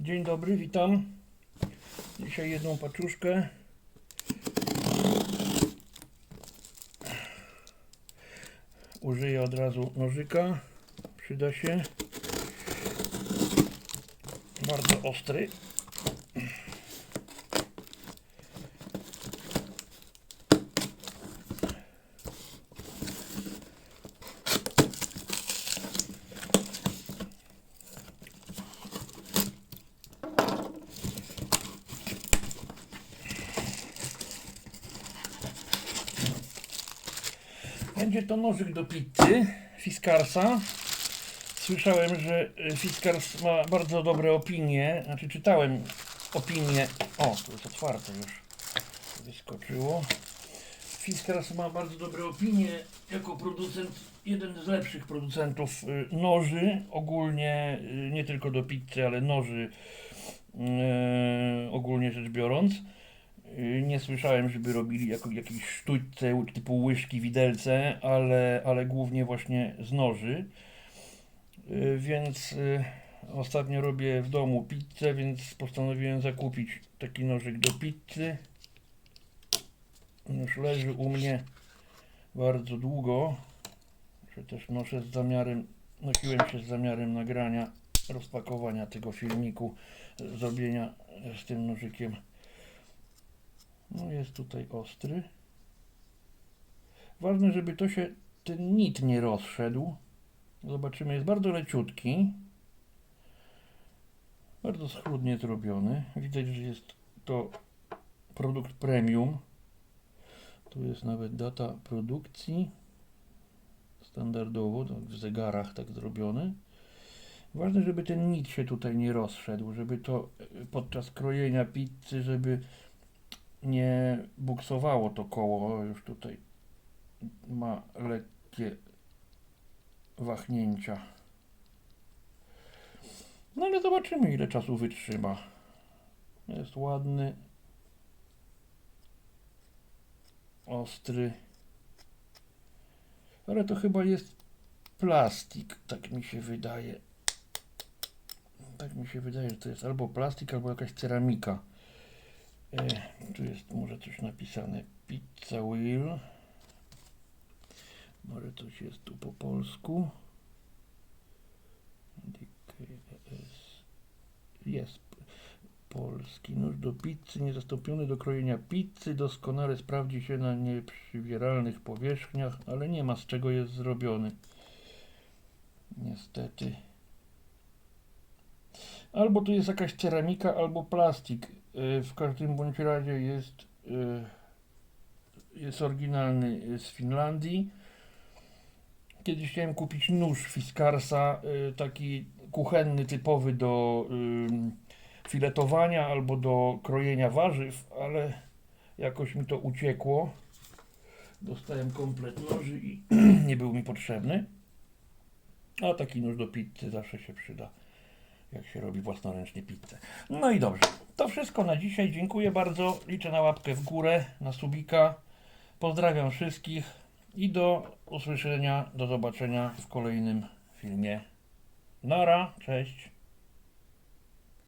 Dzień dobry, witam. Dzisiaj jedną paczuszkę. Użyję od razu nożyka. Przyda się. Bardzo ostry. Będzie to nożyk do pizzy Fiskarsa. Słyszałem, że y, Fiskars ma bardzo dobre opinie. Znaczy czytałem opinie. O, to jest otwarte już. Wyskoczyło. Fiskars ma bardzo dobre opinie jako producent, jeden z lepszych producentów y, noży, ogólnie y, nie tylko do pizzy, ale noży ogólnie rzecz biorąc. Y, Nie słyszałem, żeby robili jako, jakieś sztućce typu łyżki, widelce, ale, ale głównie właśnie z noży. Y, Więc y, ostatnio robię w domu pizzę, więc postanowiłem zakupić taki nożyk do pizzy. Już leży u mnie bardzo długo, że też noszę z zamiarem, nosiłem się z zamiarem nagrania, rozpakowania tego filmiku, zrobienia z tym nożykiem no jest tutaj ostry. Ważne, żeby to się, ten nit nie rozszedł. Zobaczymy, jest bardzo leciutki. Bardzo schludnie zrobiony. Widać, że jest to produkt premium. Tu jest nawet data produkcji. Standardowo, w zegarach tak zrobiony. Ważne, żeby ten nit się tutaj nie rozszedł, żeby to e, podczas krojenia pizzy, żeby nie buksowało to koło, już tutaj ma lekkie wahnięcia. No ale zobaczymy ile czasu wytrzyma. Jest ładny, ostry, ale to chyba jest plastik, tak mi się wydaje. Tak mi się wydaje, że to jest albo plastik, albo jakaś ceramika. E, tu jest może coś napisane. Pizza Wheel. Może coś jest tu po polsku. Jest polski nóż do pizzy, niezastąpiony do krojenia pizzy, doskonale sprawdzi się na nieprzywieralnych powierzchniach, ale nie ma z czego jest zrobiony. Niestety. Albo tu jest jakaś ceramika, albo plastik. Y, W każdym bądź razie jest, y, jest oryginalny y, z Finlandii. Kiedyś chciałem kupić nóż Fiskarsa, taki kuchenny, typowy do filetowania albo do krojenia warzyw, ale jakoś mi to uciekło. Dostałem komplet noży i nie był mi potrzebny. A taki nóż do pizzy zawsze się przyda jak się robi własnoręcznie pizzę. No i dobrze, to wszystko na dzisiaj. Dziękuję bardzo. Liczę na łapkę w górę, na subika. Pozdrawiam wszystkich i do usłyszenia, do zobaczenia w kolejnym filmie. Nara, cześć.